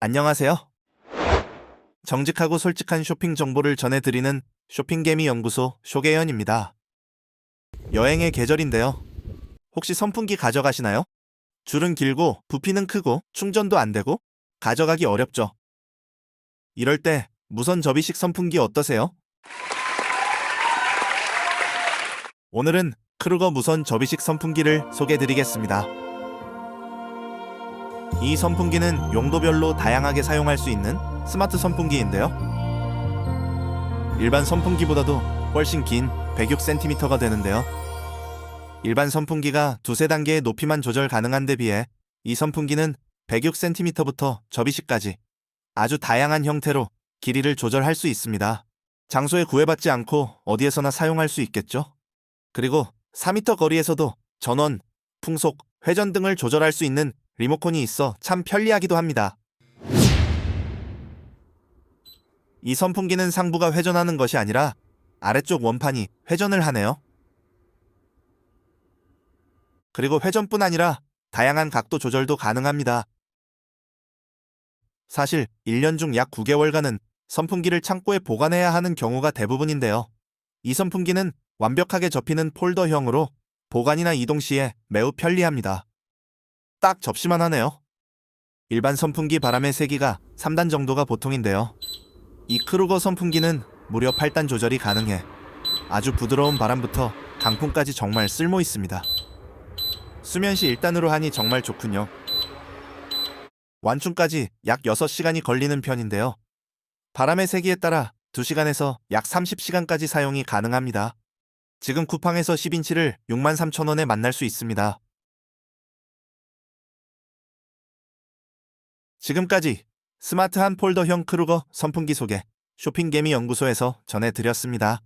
안녕하세요. 정직하고 솔직한 쇼핑 정보를 전해드리는 쇼핑개미 연구소 쇼개연입니다. 여행의 계절인데요. 혹시 선풍기 가져가시나요? 줄은 길고 부피는 크고 충전도 안 되고 가져가기 어렵죠. 이럴 때 무선 접이식 선풍기 어떠세요? 오늘은 크루거 무선 접이식 선풍기를 소개드리겠습니다. 이 선풍기는 용도별로 다양하게 사용할 수 있는 스마트 선풍기인데요. 일반 선풍기보다도 훨씬 긴 106cm가 되는데요. 일반 선풍기가 두세 단계의 높이만 조절 가능한 데 비해 이 선풍기는 106cm부터 접이식까지 아주 다양한 형태로 길이를 조절할 수 있습니다. 장소에 구애받지 않고 어디에서나 사용할 수 있겠죠? 그리고 4m 거리에서도 전원, 풍속, 회전 등을 조절할 수 있는 리모컨이 있어 참 편리하기도 합니다. 이 선풍기는 상부가 회전하는 것이 아니라 아래쪽 원판이 회전을 하네요. 그리고 회전뿐 아니라 다양한 각도 조절도 가능합니다. 사실 1년 중 약 9개월간은 선풍기를 창고에 보관해야 하는 경우가 대부분인데요. 이 선풍기는 완벽하게 접히는 폴더형으로 보관이나 이동 시에 매우 편리합니다. 딱 접시만 하네요. 일반 선풍기 바람의 세기가 3단 정도가 보통인데요. 이 크루거 선풍기는 무려 8단 조절이 가능해 아주 부드러운 바람부터 강풍까지 정말 쓸모 있습니다. 수면시 1단으로 하니 정말 좋군요. 완충까지 약 6시간이 걸리는 편인데요. 바람의 세기에 따라 2시간에서 약 30시간까지 사용이 가능합니다. 지금 쿠팡에서 10인치를 63,000원에 만날 수 있습니다. 지금까지 스마트한 폴더형 크루거 선풍기 소개 쇼핑개미 연구소에서 전해드렸습니다.